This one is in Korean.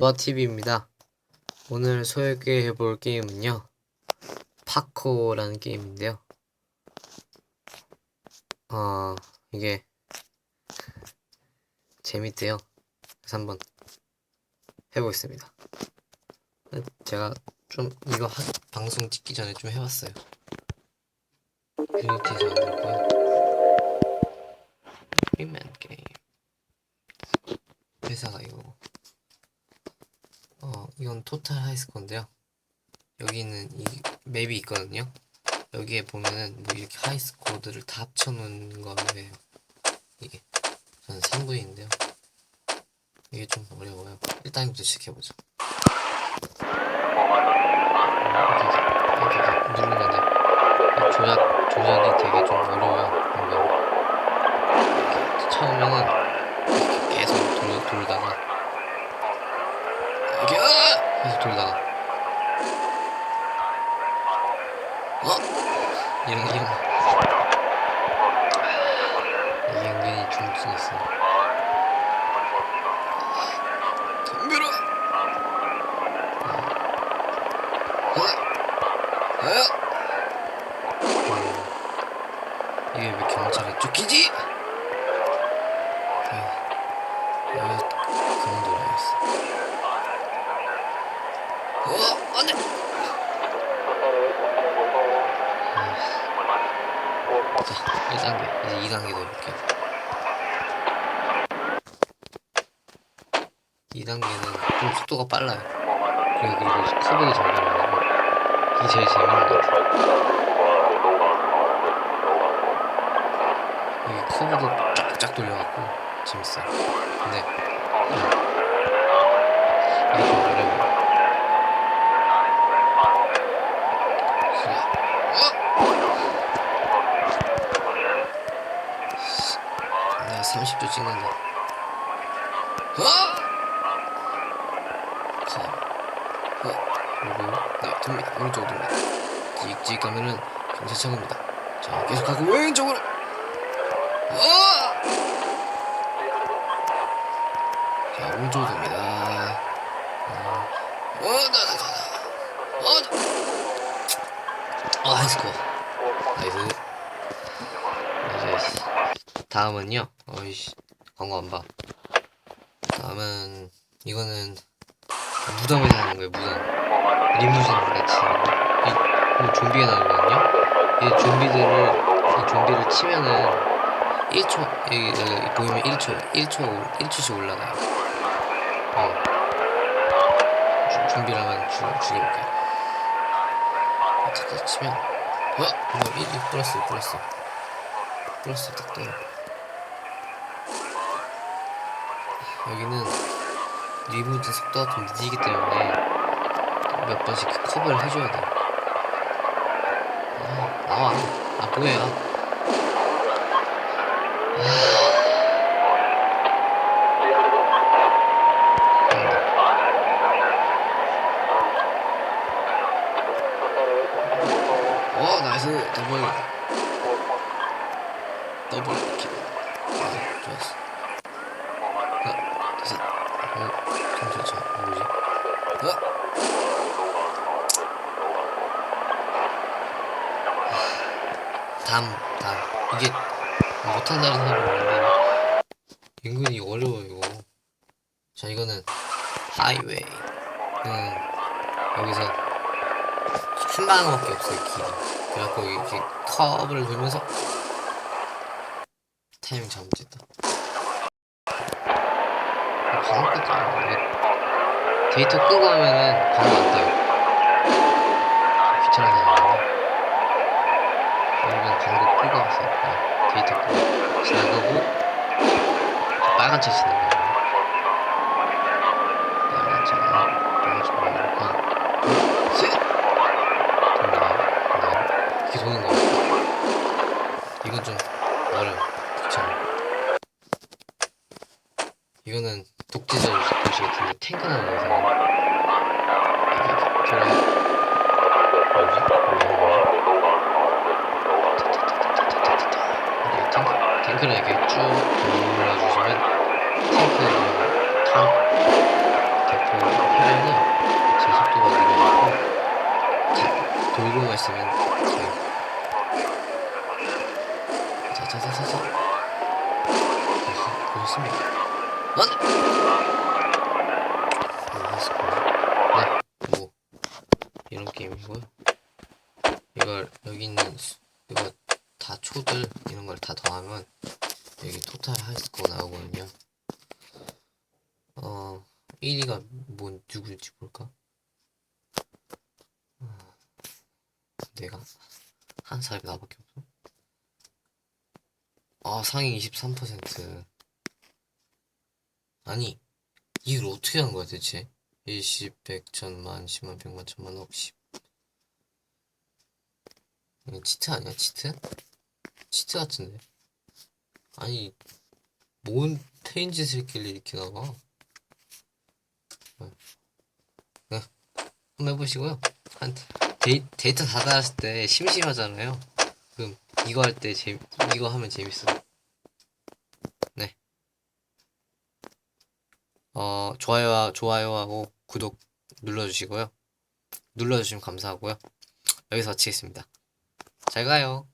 노아TV입니다. 오늘 소개해 볼 게임은요. 파코라는 게임인데요. 어, 이게 재밌대요. 그래서 한번 해보겠습니다. 제가 좀 이거 하, 방송 찍기 전에 좀 해봤어요. 유니티에서 만들고요. 프리맨 게임. 회사가 이거. 어, 이건 토탈 하이스코인데요. 여기는 이 맵이 있거든요. 여기에 보면은 뭐 이렇게 하이스코드를 다 합쳐놓은 거예요. 이게 저는 3부인데요. 이게 좀 어려워요. 1단계부터 시작해보죠. 계속 돌다가 어? 이런 이런 이게 은근히 중증 있어. 덤벼라. 어? 어? 음, 이게 왜 경찰에 쫓기지? 아, 여기 그런 노래가 있어. 어, 안 돼! 아, 자, 1단계. 이제 2단계도 해볼게요. 2단계는 좀 속도가 빨라요. 그리고, 그리고 커브도 잘 들어가고. 이게 제일 재밌는 것 같아요. 이게 커브도 쫙쫙 돌려갖고 재밌어요. 근데, 음, 이게 좀 어려워요. 내가 30도 찍는다. 어? 가. 어? 그리고 네, 돕니다. 오른쪽으로 돕니다. 찍찍 가면은 경찰청입니다. 자, 계속 가고 왼쪽으로. 어? 자, 오른쪽으로 돕니다. 어, 어. 어, 나. 아, 하이스코어. 나이스. 이제 다음은요. 어이씨 광고 안 봐. 다음은 이거는 무덤에서 하는 거예요. 무덤. 리무진 같이 이, 이 좀비가 나오거든요. 이 좀비들을 이 좀비를 치면은 1초 여기, 여기 보이면 1초 1초 1초씩 올라가요. 어. 주- 죽, 죽여볼게요. 어떻게 치면 어? 이거 1, 1 플러스 플러스 플러스 딱 떠요. 여기는 리무진 속도가 좀 느리기 때문에 몇 번씩 커버를 해줘야 돼. 아, 나와. 아, 뭐야. 어, 나이스. 더블. 더블 킬. 아, 좋았어. 하나, 둘, 셋. 어, 잠시만, 저, 뭐지? 어? 다음, 다음. 이게 못한다는 사람이 있는데 은근히 어려워요, 이거. 자, 이거는 하이웨이. 음, 여기서 한 방울밖에 없어요, 길이. 그래갖고 이렇게 커브를 돌면서 타이밍 잘못했다. 방울까지 안 돼. 데이터 끄고 하면은 방울 안 떠요. 귀찮아서 안 하는데. 여러분 방금 끄고 왔어요. 네, 데이터 끄고. 지나가고 빨간 차. 네. 거예요. 이건 좀 어려워. 귀찮아. 이거는 독재자 도시 같은데 탱크 나오는 있으면 돼요. 자자자자자 보셨습니까? 안! 네, 뭐 이런 게임이고요. 이걸 여기 있는 수- 이거 다 초들 이런 걸 다 더하면 여기 토탈 하이스코어 나오거든요. 어 1위가 뭔 누구일지 볼까? 내가 한 사람이 나밖에 없어. 아 상위 23% 아니 이걸 어떻게 한 거야 대체? 20, 100, 천만, 10만, 100만, 천만, 억, 10 이거 치트 아니야 치트? 치트 같은데 아니 뭔 페인 짓을 했길래 이렇게 나와 네. 네. 한번 해보시고요 한 데이, 데이터 다 달았을 때 심심하잖아요 그럼 이거 할 때재 이거 하면 재밌어 네 어, 좋아요와 좋아요하고 구독 눌러주시고요. 눌러주시면 감사하고요. 여기서 마치겠습니다. 잘 가요.